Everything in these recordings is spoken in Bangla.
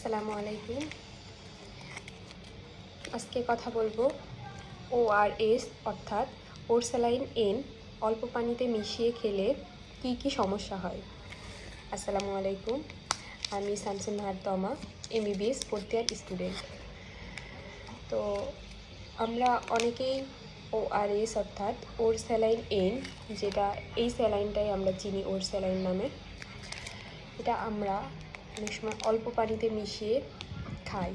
আসসালামু আলাইকুম। আজকে কথা বলব ও আর এস অর্থাৎ ওরসালাইন এন, অল্প পানিতে মিশিয়ে খেলে কি কি সমস্যা হয়? আসসালামু আলাইকুম। আমি শামসুন নাহার তমা এমবিবিএস ফোর্থ ইয়ার স্টুডেন্ট তো আমরা অনেকেই ও আর এস অর্থাৎ ওর স্যালাইন এন, যেটা এই স্যালাইনটাই আমরা চিনি ওর স্যালাইন নামে। এটা আমরা অনেক সময় অল্প পানিতে মিশিয়ে খাই।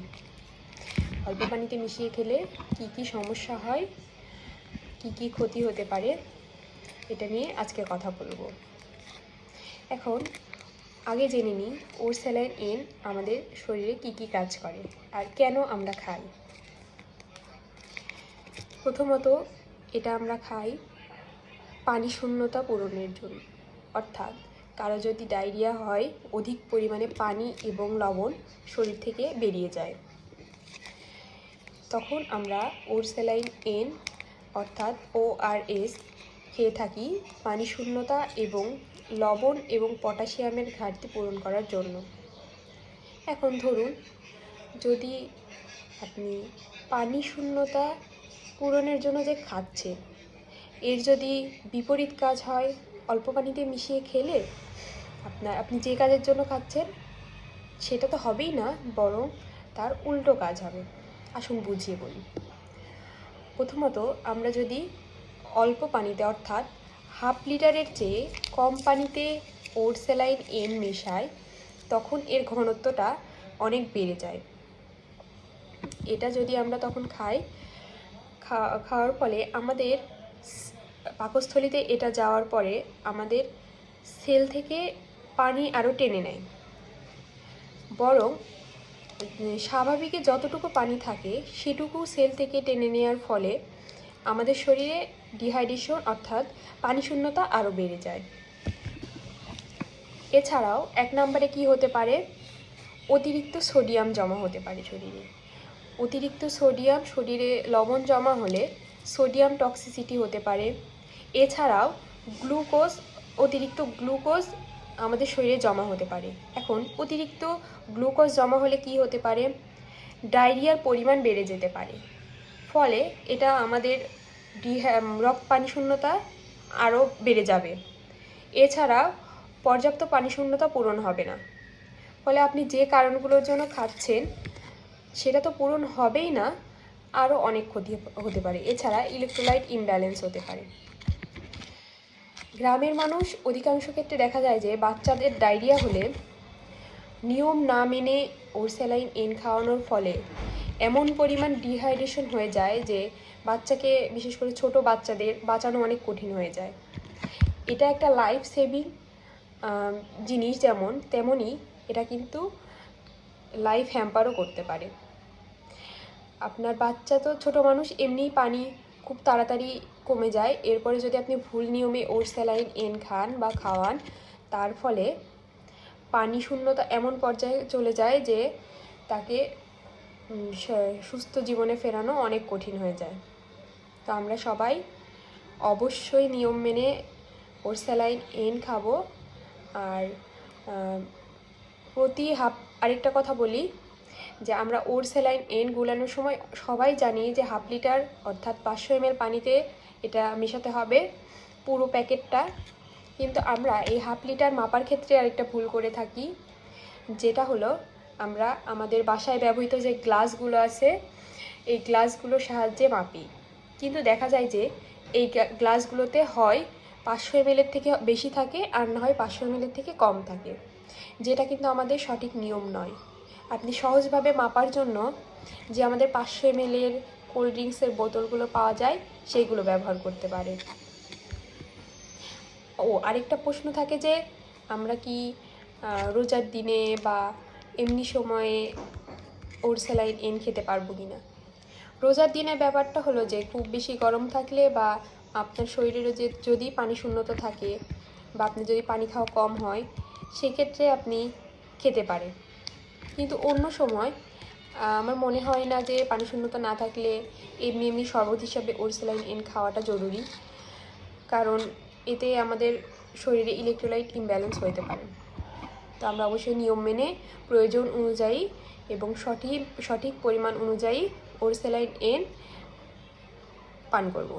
অল্প পানিতে মিশিয়ে খেলে কি কি সমস্যা হয়, কি কি ক্ষতি হতে পারে, এটা নিয়ে আজকে কথা বলব। এখন আগে জেনে নিই, ওর স্যালাইন এন আমাদের শরীরে কি কি কাজ করে আর কেন আমরা খাই। প্রথমত এটা আমরা খাই পানি শূন্যতা পূরণের জন্য, অর্থাৎ কারও যদি ডায়রিয়া হয়, অধিক পরিমাণে পানি এবং লবণ শরীর থেকে বেরিয়ে যায়। তখন আমরা ওরসেলাইন এন, অর্থাৎ ও আর এস, খেয়ে থাকি পানি শূন্যতা এবং লবণ এবং পটাশিয়ামের ঘাটতি পূরণ করার জন্য। এখন ধরুন, যদি আপনি পানি শূন্যতা পূরণের জন্য যে খাচ্ছেন, এর যদি বিপরীত কাজ হয়, অল্প পানিতে মিশিয়ে খেলে আপনার আপনি যে কাজের জন্য খাচ্ছেন, সেটা তো হবেই না, বরং তার উল্টো কাজ হবে। আসুন বুঝিয়ে বলি। প্রথমত আমরা যদি অল্প পানিতে, অর্থাৎ হাফ লিটারের চেয়ে কম পানিতে ওরসেলাইন এম মেশাই, তখন এর ঘনত্বটা অনেক বেড়ে যায়। এটা যদি আমরা তখন খাই খাওয়ার ফলে আমাদের পাকস্থলিতে এটা যাওয়ার পরে আমাদের সেল থেকে পানি আরও টেনে নেয়। বরং স্বাভাবিকে যতটুকু পানি থাকে, সেটুকু সেল থেকে টেনে নেওয়ার ফলে আমাদের শরীরে ডিহাইড্রেশন অর্থাৎ পানি শূন্যতা আরও বেড়ে যায়। এছাড়াও, এক নম্বরে কি হতে পারে? অতিরিক্ত সোডিয়াম জমা হতে পারে শরীরে। অতিরিক্ত সোডিয়াম শরীরে লবণ জমা হলে সোডিয়াম টক্সিসিটি হতে পারে। এছাড়াও, গ্লুকোজ, অতিরিক্ত গ্লুকোজ আমাদের শরীরে জমা হতে পারে। এখন অতিরিক্ত গ্লুকোজ জমা হলে কি হতে পারে? ডায়রিয়ার পরিমাণ বেড়ে যেতে পারে। ফলে এটা আমাদের রক্ত পানি শূন্যতা আরও বেড়ে যাবে। এছাড়া পর্যাপ্ত পানি শূন্যতা পূরণ হবে না। ফলে আপনি যে কারণগুলোর জন্য খাচ্ছেন, সেটা তো পূরণ হবেই না, আরও অনেক ক্ষতি হতে পারে। এছাড়া ইলেকট্রোলাইট ইমব্যালেন্স হতে পারে। গ্রামের মানুষ অধিকাংশ ক্ষেত্রে দেখা যায় যে বাচ্চাদের ডায়রিয়া হলে নিয়ম না মেনে ওরসেলাইন এন খাওয়ানোর ফলে এমন পরিমাণ ডিহাইড্রেশন হয়ে যায় যে বাচ্চাকে, বিশেষ করে ছোট বাচ্চাদের, বাঁচানো অনেক কঠিন হয়ে যায়। এটা একটা লাইফ সেভিং জিনিস যেমন তেমনই এটা কিন্তু লাইফ হ্যাম্পারও করতে পারে। আপনার বাচ্চা তো ছোট মানুষ, এমনিই পানি খুব তাড়াতাড়ি কমে যায়। এরপরে যদি আপনি ভুল নিয়মে ওর স্যালাইন এন খান বা খাওয়ান, তার ফলে পানি শূন্যতা এমন পর্যায়ে চলে যায় যে তাকে সুস্থ জীবনে ফেরানো অনেক কঠিন হয়ে যায়। তো আমরা সবাই অবশ্যই নিয়ম মেনে ওর স্যালাইন এন খাব। আর প্রতি হাফ, আরেকটা কথা বলি, যে আমরা ওর স্যালাইন এন গুলানোর সময় সবাই জানি যে হাফ লিটার অর্থাৎ পাঁচশো এমএল পানিতে এটা মেশাতে হবে পুরো প্যাকেটটা। কিন্তু আমরা এই হাফ লিটার মাপার ক্ষেত্রে আরেকটা ভুল করে থাকি। যেটা হলো, আমরা আমাদের বাসায় ব্যবহৃত যে গ্লাসগুলো আছে, এই গ্লাসগুলোর সাহায্যে মাপি। কিন্তু দেখা যায় যে, এই গ্লাসগুলোতে হয় পাঁচশো এমএলের থেকে বেশি থাকে আর না হয় পাঁচশো এমএলের থেকে কম থাকে। যেটা কিন্তু আমাদের সঠিক নিয়ম নয়। আপনি সহজভাবে মাপার জন্য যে আমাদের পাঁচশো এমএলের কোল্ড ড্রিঙ্কসের বোতলগুলো পাওয়া যায়, সেইগুলো ব্যবহার করতে পারেন ও, আরেকটা প্রশ্ন থাকে যে, আমরা কি রোজার দিনে বা এমনি সময়ে ওর স্যালাইন এন খেতে পারব কি না রোজার দিনের ব্যাপারটা হলো যে, খুব বেশি গরম থাকলে বা আপনার শরীরেরও যে, যদি পানি শূন্যতা থাকে বা আপনার যদি পানি খাওয়া কম হয়, সেক্ষেত্রে আপনি খেতে পারেন। কিন্তু অন্য সময় আমার মনে হয় না যে পানি শূন্যতা না থাকলে এমনি এমনি শরবত হিসাবে ওরসেলাইন এন খাওয়াটা জরুরি। কারণ এতে আমাদের শরীরে ইলেকট্রোলাইট ইমব্যালেন্স হইতে পারে। তো আমরা অবশ্যই নিয়ম মেনে প্রয়োজন অনুযায়ী এবং সঠিক সঠিক পরিমাণ অনুযায়ী ওরসেলাইন এন পান করব।